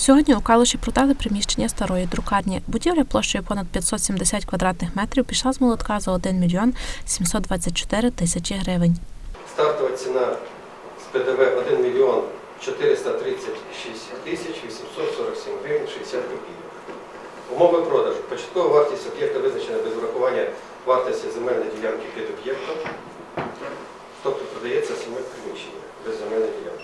Сьогодні у Калуші продали приміщення старої друкарні. Будівля площею понад 570 квадратних метрів пішла з молотка за 1 мільйон 724 тисячі гривень. Стартова ціна з ПДВ 1 мільйон 436 тисяч 847 гривень 60 копійок. Умови продажу. Початкова вартість об'єкта визначена без врахування вартості земельної ділянки під об'єктом. Тобто продається саме приміщення без земельної ділянки.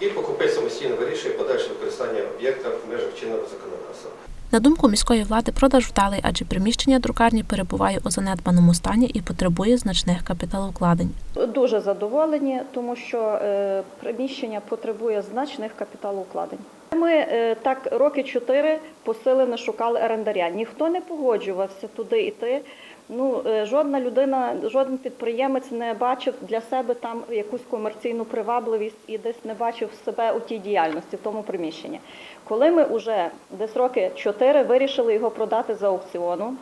І покупець самостійно вирішує подальше використання об'єкта в межах чинного законодавства. На думку міської влади, продаж вдалий, адже приміщення друкарні перебуває у занедбаному стані і потребує значних капіталовкладень. Дуже задоволені, тому що е, приміщення потребує значних капіталовкладень. Ми е, так роки чотири посилено шукали орендаря. Ніхто не погоджувався туди йти. Ну, е, жодна людина, жоден підприємець не бачив для себе там якусь комерційну привабливість і десь не бачив себе у тій діяльності, в тому приміщенні. Коли ми вже десь роки чотири вирішили його продати за аукціону,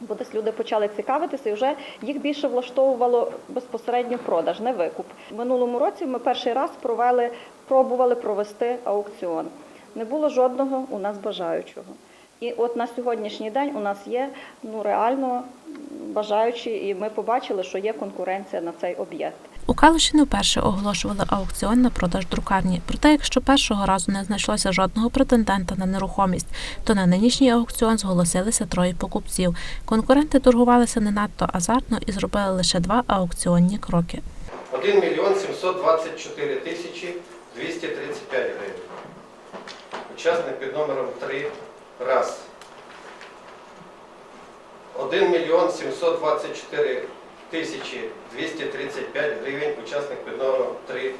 бо десь люди почали цікавитися, і вже їх більше влаштовувало безпосередньо продаж, не викуп. Минулому році ми перший раз провели, пробували провести аукціон. Не було жодного у нас бажаючого. І от на сьогоднішній день у нас є ну реально бажаючі, і ми побачили, що є конкуренція на цей об'єкт. У Калуші не вперше оголошували аукціон на продаж друкарні. Проте, якщо першого разу не знайшлося жодного претендента на нерухомість, то на нинішній аукціон зголосилися троє покупців. Конкуренти торгувалися не надто азартно і зробили лише два аукціонні кроки. 1 мільйон 724 тисячі 235 гривень. Учасник під номером 3 раз. 1 мільйон 724 тисячі 235 гривень. Учасник під номером 3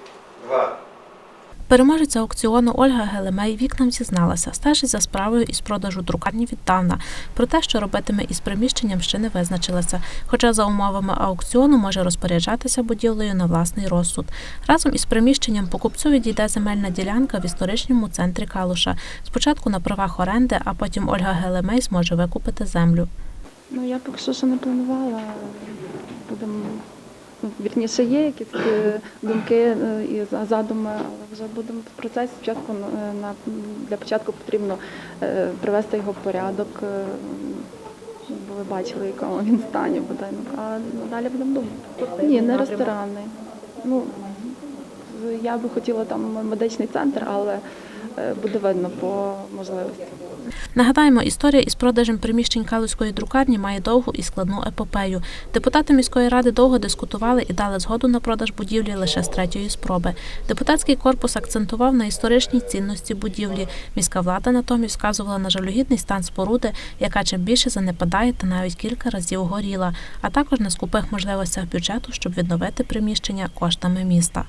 2. Переможець аукціону Ольга Гелемей вікнам зізналася, стежить за справою із продажу друкарні віддавна. Про те, що робитиме із приміщенням, ще не визначилася. Хоча за умовами аукціону може розпоряджатися будівлею на власний розсуд. Разом із приміщенням покупцю відійде земельна ділянка в історичному центрі Калуша. Спочатку на правах оренди, а потім Ольга Гелемей зможе викупити землю. Ну, я поки що не планувала. Будемо, вірніше, є якісь е, думки е, і за- задуми, але вже будемо в процесі. Спочатку е, на, для початку потрібно привести його в порядок, щоб ви бачили, в якому він стані буде. Ну, А далі будемо думати. Ні, не ресторани. Ну, я би хотіла там медичний центр, але е, буде видно по можливості. Нагадаємо, історія із продажем приміщень Калузької друкарні має довгу і складну епопею. Депутати міської ради довго дискутували і дали згоду на продаж будівлі лише з третьої спроби. Депутатський корпус акцентував на історичній цінності будівлі. Міська влада натомість вказувала на жалюгідний стан споруди, яка чим більше занепадає та навіть кілька разів горіла, а також на скупих можливостях бюджету, щоб відновити приміщення коштами міста.